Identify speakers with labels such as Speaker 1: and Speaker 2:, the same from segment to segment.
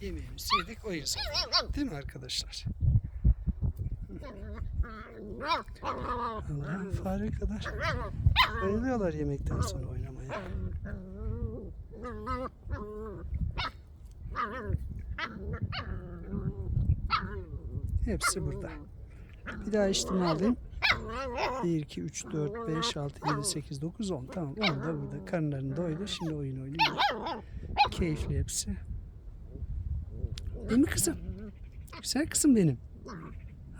Speaker 1: Yemeğimizi yedik o yüzden. Değil mi arkadaşlar? Allah fare kadar. Bayılıyorlar yemekten sonra oynamaya. Hepsi burada. Bir daha içtim alayım. 1, 2, 3, 4, 5, 6, 7, 8, 9, 10. Tamam 10 da burada. Karınlarını doydu. Şimdi oyun oynuyor. Keyifli hepsi. Değil mi kızım? Güzel kızım benim.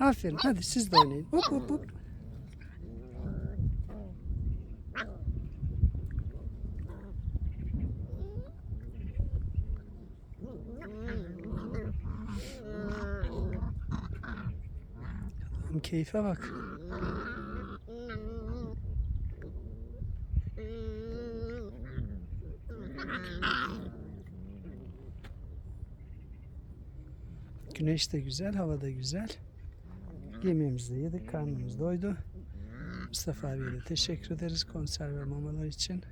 Speaker 1: Aferin. Hadi siz de oynayın. Hop hop hop. Keyfe bak. Güneş de güzel, hava da güzel. Yemeğimizi de yedik, karnımız doydu. Mustafa abiye de teşekkür ederiz konserve mamalar için.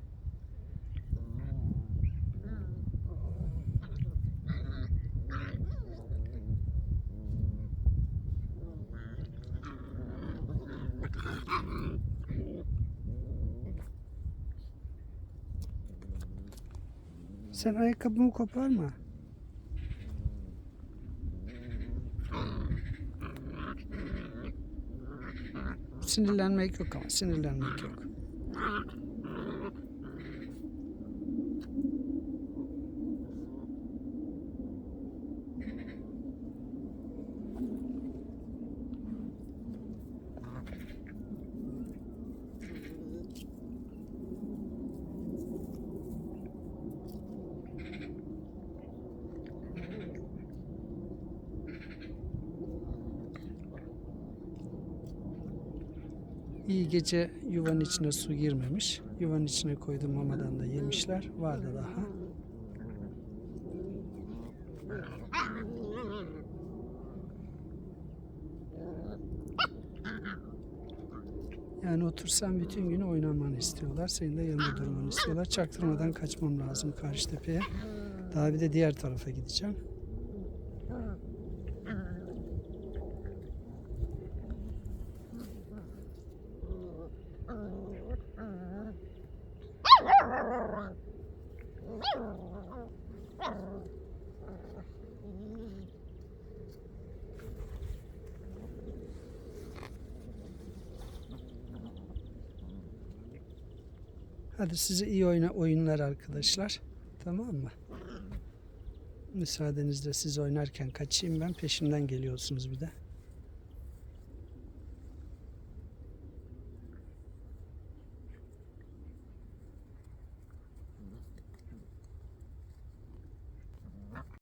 Speaker 1: Sen ayakkabımı koparma. Sinirlenmek yok ama sinirlenmek yok. İyi gece yuvanın içine su girmemiş. Yuvanın içine koydum mamadan da yemişler. Vardı daha. Yani otursan bütün günü oynamanı istiyorlar. Senin de yanında durmanı istiyorlar. Çaktırmadan kaçmam lazım karşı tepeye. Daha bir de diğer tarafa gideceğim. Hadi size iyi oyna oyunlar arkadaşlar. Tamam mı? Müsaadenizle siz oynarken kaçayım ben peşimden geliyorsunuz bir de.